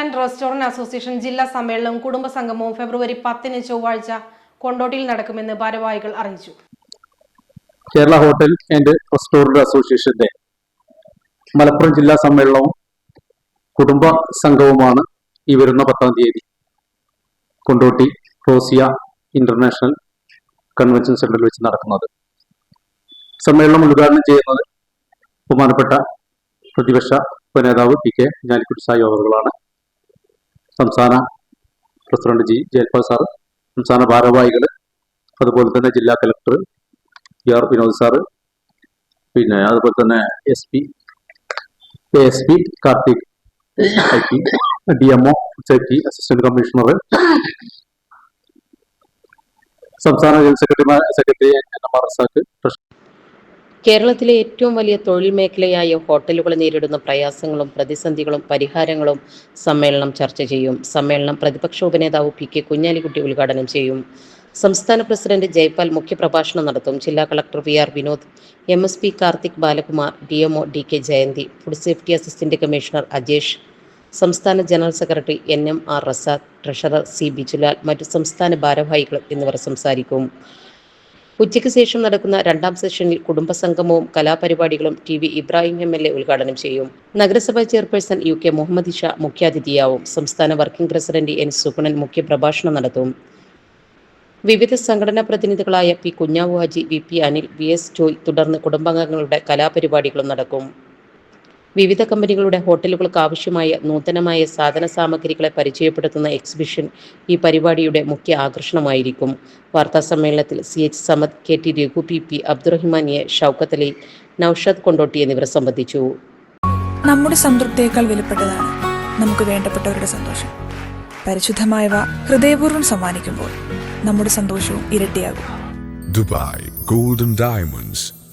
And restaurant association ജില്ലാ സമ്മേളനവും കുടുംബസംഗമവും ഫെബ്രുവരി പത്തിന് ചൊവ്വാഴ്ച കൊണ്ടോട്ടിയിൽ നടക്കുമെന്ന് ഭാരവാഹികൾ അറിയിച്ചു. കേരള ഹോട്ടൽ ആൻഡ് റെസ്റ്റോറന്റ് അസോസിയേഷന്റെ മലപ്പുറം ജില്ലാ സമ്മേളനവും കുടുംബ സംഘവുമാണ് ഈ വരുന്ന പത്താം തീയതി. കൊണ്ടോട്ടി റോസിയ ഇന്റർനാഷണൽ കൺവെൻഷൻ സെന്ററിൽ വെച്ച് നടക്കുന്നത്. സമ്മേളനം ഉദ്ഘാടനം ചെയ്യുന്നത് ബഹുമാനപ്പെട്ട പ്രതിപക്ഷ ഉപനേതാവ് പി കെ ഞാലിക്കുട്ടി സായി അവറുകളാണ് സംസ്ഥാന പ്രസിഡന്റ് ജി ജയൽപാൽ സാറ് സംസ്ഥാന ഭാരവാഹികൾ അതുപോലെ തന്നെ ജില്ലാ collector G R Vinod sir പിന്നെ അതുപോലെ തന്നെ S P S P Karthik I P D M O safety assistant commissioner സംസ്ഥാന general secretary secretary N M R Razak കേരളത്തിലെ ഏറ്റവും വലിയ തൊഴിൽ മേഖലയായ ഹോട്ടലുകൾ നേരിടുന്ന പ്രയാസങ്ങളും പ്രതിസന്ധികളും പരിഹാരങ്ങളും സമ്മേളനം ചർച്ച ചെയ്യും. സമ്മേളനം പ്രതിപക്ഷ ഉപനേതാവ് പി കെ കുഞ്ഞാലിക്കുട്ടി ഉദ്ഘാടനം ചെയ്യും. സംസ്ഥാന പ്രസിഡന്റ് ജയ്പാൽ മുഖ്യപ്രഭാഷണം നടത്തും. ജില്ലാ collector V R Vinod M S P Karthik Balakumar D M O D K Jayanthi food safety assistant commissioner Ajesh സംസ്ഥാന general secretary N M R Rasad treasurer C Bijulal മറ്റു സംസ്ഥാന ഭാരവാഹികൾ എന്നിവർ സംസാരിക്കും. ഉച്ചയ്ക്ക് ശേഷം നടക്കുന്ന രണ്ടാം സെഷനിൽ കുടുംബസംഗമവും കലാപരിപാടികളും T V Ibrahim M L A ഉദ്ഘാടനം ചെയ്യും. നഗരസഭാ chairperson U K Muhammad Isha മുഖ്യാതിഥിയാവും. സംസ്ഥാന വർക്കിംഗ് പ്രസിഡന്റ് എൻ സുഗുണൻ മുഖ്യപ്രഭാഷണം നടത്തും. വിവിധ സംഘടനാ പ്രതിനിധികളായ P Kunjavu Haji V P Anil V S Joy തുടർന്ന് കുടുംബാംഗങ്ങളുടെ കലാപരിപാടികളും നടക്കും. വിവിധ കമ്പനികളുടെ ഹോട്ടലുകൾക്ക് ആവശ്യമായ നൂതനമായ സാധന സാമഗ്രികളെ പരിചയപ്പെടുത്തുന്ന എക്സിബിഷൻ ഈ പരിപാടിയുടെ മുഖ്യ ആകർഷണമായിരിക്കും. വാർത്താ സമ്മേളനത്തിൽ C H Samad K T Raghu P P Abdurahiman A Shoukath Ali Noushad Kondotty എന്നിവർ സംബന്ധിച്ചു. നമ്മുടെ സംതൃപ്തിയേക്കാൾ വിലപ്പെട്ടതാണ് നമുക്ക് വേണ്ടപ്പെട്ടവരുടെ സന്തോഷം. പരിശുദ്ധമായവ ഹൃദയപൂർവം സമ്മാനിക്കുമ്പോൾ നമ്മുടെ സന്തോഷവും ഇരട്ടിയാകും. Dubai golden Diamonds,